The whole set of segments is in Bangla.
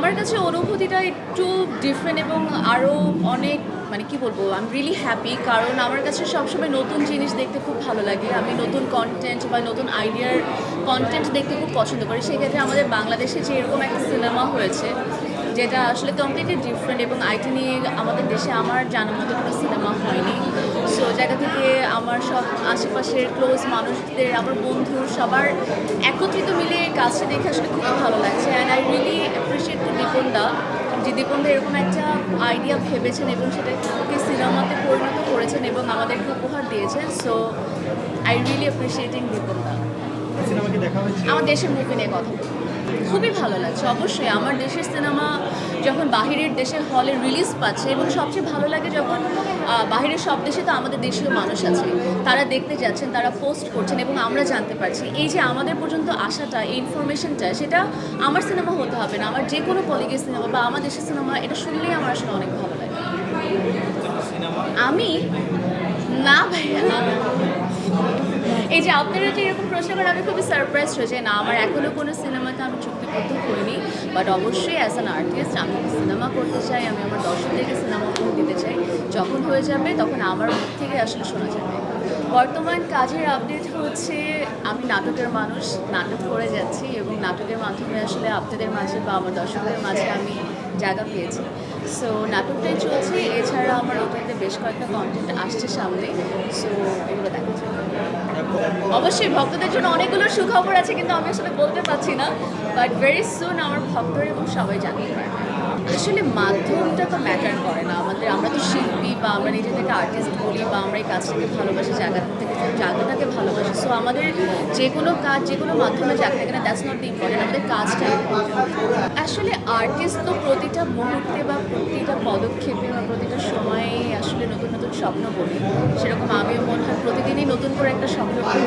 আমার কাছে অনুভূতিটা একটু ডিফারেন্ট এবং আরও অনেক মানে কি বলব আই এম রিয়েলি হ্যাপি কারণ আমার কাছে সবসময় নতুন জিনিস দেখতে খুব ভালো লাগে। আমি নতুন কন্টেন্ট বা নতুন আইডিয়ার কন্টেন্ট দেখতে খুব পছন্দ করি। সেক্ষেত্রে আমাদের বাংলাদেশে যে এরকম একটা সিনেমা হয়েছে যেটা আসলে কমপ্লিটলি ডিফারেন্ট এবং আইটি নিয়ে আমাদের দেশে আমার জানার মতো কোনো সিনেমা হয়নি। সো জায়গা থেকে আমার সব আশেপাশের ক্লোজ মানুষদের আমার বন্ধু সবার একত্রিত মিলে কাজটা দেখে আসলে খুবই ভালো লাগছে। And I really appreciate to দীপনদা যে দীপনদা এরকম একটা আইডিয়া ভেবেছেন এবং সেটাকে সিনেমাতে পরিণত করেছেন এবং আমাদেরকে উপহার দিয়েছেন। সো আই রিয়েলি অ্যাপ্রিসিয়েটিং দীপনদা আমার দেশের মুভি নিয়ে কথা বলব। খুবই ভালো লাগছে অবশ্যই। আমার দেশের সিনেমা যখন বাহিরের দেশে হলে রিলিজ পাচ্ছে এবং সবচেয়ে ভালো লাগে যখন বাহিরের সব দেশে তো আমাদের দেশীয় মানুষ আছে। তারা দেখতে যাচ্ছেন তারা পোস্ট করছেন এবং আমরা জানতে পারছি। এই যে আমাদের পর্যন্ত আসাটা এই ইনফরমেশনটা সেটা আমার সিনেমা হতে হবে না। আমার যে কোনো কলিগের সিনেমা বা আমার দেশের সিনেমা এটা শুনলেই আমার আসলে অনেক ভালো লাগে। আমি? না ভাইয়া। এই যে আপনারা যে এরকম প্রশ্ন করেন, আমি খুবই সারপ্রাইজ হয়েছে না, আমার এখনও কোনো সিনেমাতে আমি চুক্তিবদ্ধ করিনি। বাট অবশ্যই অ্যাজ অ্যান আর্টিস্ট আমি সিনেমা করতে চাই, আমি আমার দর্শকদেরকে সিনেমা উপহার দিতে চাই। যখন হয়ে যাবে, তখন আমার মুখ থেকে আসলে শোনা যাবে। বর্তমান কাজের আপডেট হচ্ছে, আমি নাটকের মানুষ, নাটক করে যাচ্ছি এবং নাটকের মাধ্যমে আসলে আপনাদের মাঝে বা আমার দর্শকদের মাঝে আমি জায়গা পেয়েছি। সো নাটকটাই চলছে। এছাড়া আমার ওটাতে বেশ কয়েকটা কন্টেন্ট আসছে সামনে। সো এগুলো দেখা অবশ্যই ভক্তদের জন্য অনেকগুলো সুখবর আছে, কিন্তু আমি আসলে বলতে পারছি না। বাট ভেরি সুন আমার ভক্তরা এবং সবাই জানতে পারবে। আসলে মাধ্যমটা তো ম্যাটার করে না। আমাদের, আমরা তো শিল্পী বা আমরা নিজেদেরকে আর্টিস্ট বলি বা আমরা এই কাজটাকে ভালোবাসি জায়গা থেকে জায়গাটাকে ভালোবাসি। সো আমাদের যে কোনো কাজ, যে কোনো মাধ্যমে যাক না দ্যাটস নট ইম্পর্টেন্ট আমাদের কাজটা আসলে আর্টিস্ট তো প্রতিটা মুহূর্তে বা পদক্ষেপে বা প্রতিটা সময়ে আসলে নতুন নতুন স্বপ্ন বলি সেরকম আমিও মনে হয় প্রতিদিনই নতুন করে একটা স্বপ্ন বলি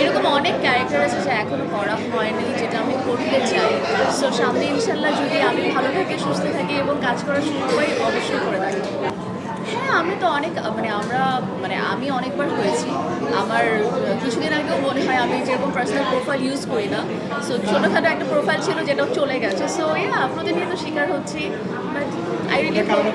এরকম অনেক ক্যারেক্টার আছে যা এখনও করা হয়নি, যেটা আমি করতে চাই। সো সামনে ইনশাল্লাহ যদি আমি ভালো থাকি, সুস্থ থাকি এবং কাজ করা শুরু করি, অবশ্যই করে থাকি। হ্যাঁ আমি তো অনেক মানে আমরা মানে আমি অনেকবার হয়েছি। আমার, কিছুদিন আগেও মনে হয় আমি যেরকম পার্সোনাল প্রোফাইল ইউজ করি না। সো ছোটোখাটো একটা প্রোফাইল ছিল যেটাও চলে গেছে। সো ইয়া প্রতিনিয়ত শিকার হচ্ছি। But I really